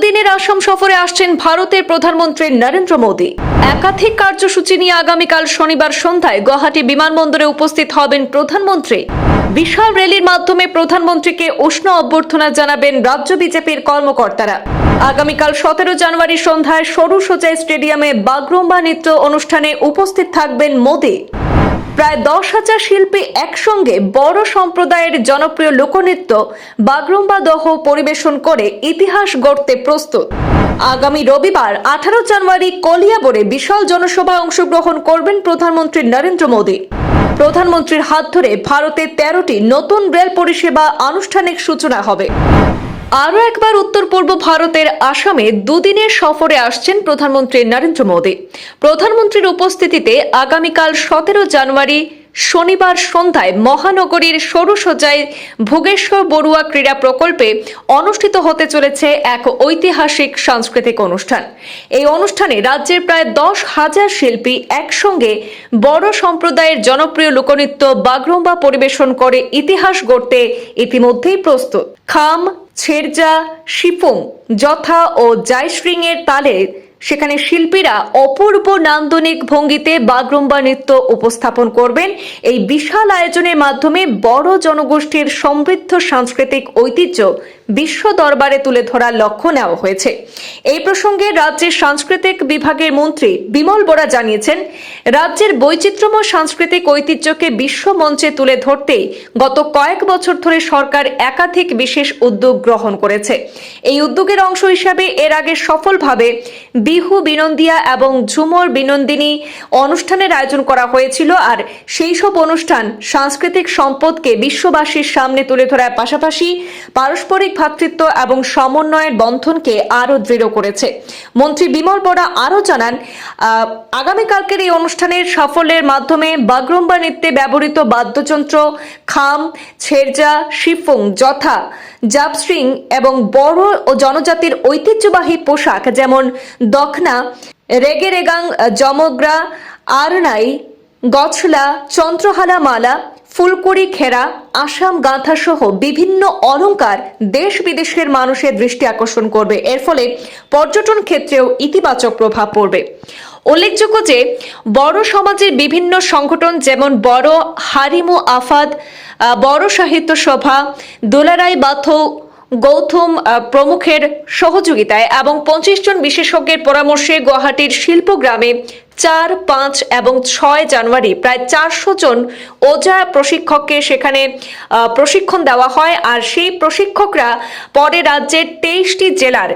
দুদিনের আসাম সফরে আসছেন ভারতের প্রধানমন্ত্রী নরেন্দ্র মোদী। একাধিক কার্যসূচি নিয়ে আগামীকাল শনিবার সন্ধ্যায় গুয়াহাটি বিমানবন্দরে উপস্থিত হবেন প্রধানমন্ত্রী। বিশাল র্যালির মাধ্যমে প্রধানমন্ত্রীকে উষ্ণ অভ্যর্থনা জানাবেন রাজ্য বিজেপির কর্মকর্তারা। আগামীকাল সতেরো জানুয়ারি সন্ধ্যায় সরু সোচাই স্টেডিয়ামে বাগরুম্বা নৃত্য অনুষ্ঠানে উপস্থিত থাকবেন মোদী। প্রায় দশ হাজার শিল্পী একসঙ্গে বড় সম্প্রদায়ের জনপ্রিয় লোকনৃত্য বাগরুম্বা দহ পরিবেশন করে ইতিহাস গড়তে প্রস্তুত। আগামী রবিবার, আঠারো জানুয়ারি, কলিয়াবরে বিশাল জনসভায় অংশগ্রহণ করবেন প্রধানমন্ত্রী নরেন্দ্র মোদী। প্রধানমন্ত্রীর হাত ধরে ভারতে তেরোটি নতুন রেল পরিষেবা আনুষ্ঠানিক সূচনা হবে। আরও একবার উত্তর পূর্ব ভারতের আসামে দুদিনের সফরে আসছেন প্রধানমন্ত্রী নরেন্দ্র মোদী। প্রধানমন্ত্রীর উপস্থিতিতে আগামীকাল সতেরো জানুয়ারি শনিবার সন্ধ্যায় মহানগরীর সরুসজায় ভোগেশ্বর বড়ুয়া ক্রীড়া প্রকল্পে অনুষ্ঠিত হতে চলেছে এক ঐতিহাসিক সাংস্কৃতিক অনুষ্ঠান। এই অনুষ্ঠানে রাজ্যের প্রায় দশ হাজার শিল্পী একসঙ্গে বড় সম্প্রদায়ের জনপ্রিয় লোকনৃত্য বাগরম্বা পরিবেশন করে ইতিহাস গড়তে ইতিমধ্যেই প্রস্তুত। খাম ছেরজা শিপুং যথা ও জায়শ্রিং এর তালে সেখানে শিল্পীরা অপূর্ব নান্দনিক ভঙ্গিতে বাগরুম্বা নৃত্য উপস্থাপন করবেন। এই বিশাল আয়োজনের মাধ্যমে বড় জনগোষ্ঠীর সমৃদ্ধ সাংস্কৃতিক ঐতিহ্য বিশ্ব দরবারে তুলে ধরার লক্ষ্য নেওয়া হয়েছে। এই প্রসঙ্গে রাজ্যের সাংস্কৃতিক বিভাগের মন্ত্রী বিমল বোরা জানিয়েছেন, রাজ্যের বৈচিত্র্যময় সাংস্কৃতিক ঐতিহ্যকে বিশ্ব মঞ্চে তুলে ধরতেই গত কয়েক বছর ধরে সরকার একাধিক বিশেষ উদ্যোগ গ্রহণ করেছে। এই উদ্যোগের অংশ হিসাবে এর আগে সফলভাবে বিহু বিনন্দিয়া এবং ঝুমর বিনন্দিনী অনুষ্ঠানের আয়োজন করা হয়েছিল আর সেই সব অনুষ্ঠান সাংস্কৃতিক সম্পদকে বিশ্ববাসীর সামনে তুলে ধরার পাশাপাশি পারস্পরিক ভ্রাতৃত্ব এবং সমন্বয়ের বন্ধনকে আরও দৃঢ় করেছে। মন্ত্রী বিমল বরা আরও জানান আগামীকালকের এই অনুষ্ঠানের সাফল্যের মাধ্যমে বাগরুম্বা নৃত্যে ব্যবহৃত বাদ্যযন্ত্র, খাম, ছেরজা, শিফুং, যথা জাবস্ট্রিং এবং বড় ও জনজাতির ঐতিহ্যবাহী পোশাক যেমন দখনা, রেগে রেগাং, জমগ্রা, আরনাই গছলা চন্দ্রহালা মালা ফুলকুড়ি খেরা, আসাম গাঁথা সহ বিভিন্ন অলংকার দেশ বিদেশের মানুষের দৃষ্টি আকর্ষণ করবে। এর ফলে পর্যটন ক্ষেত্রেও ইতিবাচক প্রভাব পড়বে। উল্লেখযোগ্য যে, বড় সমাজের বিভিন্ন সংগঠন যেমন বড় হারিমু আফাদ বড় সাহিত্য সভা, দোলারাই বাথৌ, গৌতম প্রমুখের সহযোগিতায় এবং পঁচিশ জন বিশেষজ্ঞের পরামর্শে গুয়াহাটির শিল্পগ্রামে চার, পাঁচ এবং ছয় জানুয়ারি প্রায় চারশো জন ওজা প্রশিক্ষককে সেখানে প্রশিক্ষণ দেওয়া হয়। আর সেই প্রশিক্ষকরা পরে রাজ্যের তেইশটি জেলার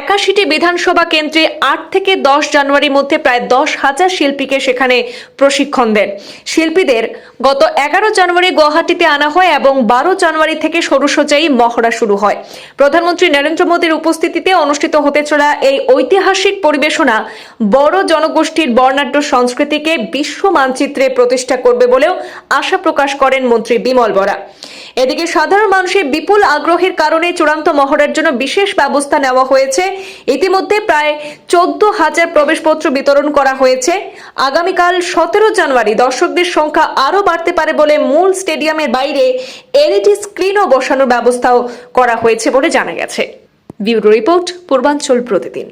একাশিটি বিধানসভা কেন্দ্রে আট থেকে দশ জানুয়ারির মধ্যে প্রায় দশ হাজার শিল্পীকে সেখানে প্রশিক্ষণ দেন। শিল্পীদের গত এগারো জানুয়ারি গুয়াহাটিতে আনা হয় এবং বারো জানুয়ারি থেকে সরুসজাই মহড়া শুরু হয়। প্রধানমন্ত্রী নরেন্দ্র মোদীর উপস্থিতিতে অনুষ্ঠিত হতে চলা এই ঐতিহাসিক পরিবেশনা বড় জনগোষ্ঠীর বর্ণাঢ্য সংস্কৃতিকে বিশ্ব মানচিত্রে প্রতিষ্ঠা করবে বলেও আশা প্রকাশ করেন মন্ত্রী বিমল বরা। এদিকে সাধারণ মানুষের বিপুল আগ্রহের কারণে চূড়ান্ত মহড়ার জন্য বিশেষ ব্যবস্থা নেওয়া হয়েছে। ইতিমধ্যে প্রায় চোদ্দ হাজার প্রবেশপত্র বিতরণ করা হয়েছে। আগামীকাল সতেরো জানুয়ারি দর্শকদের সংখ্যা আরও বাড়তে পারে বলে মূল স্টেডিয়ামের বাইরে এলইডি স্ক্রিনও বসানোর ব্যবস্থাও করা হয়েছে বলে জানা গেছে। ব্যুরো রিপোর্ট, পূর্বাঞ্চল প্রতিদিন।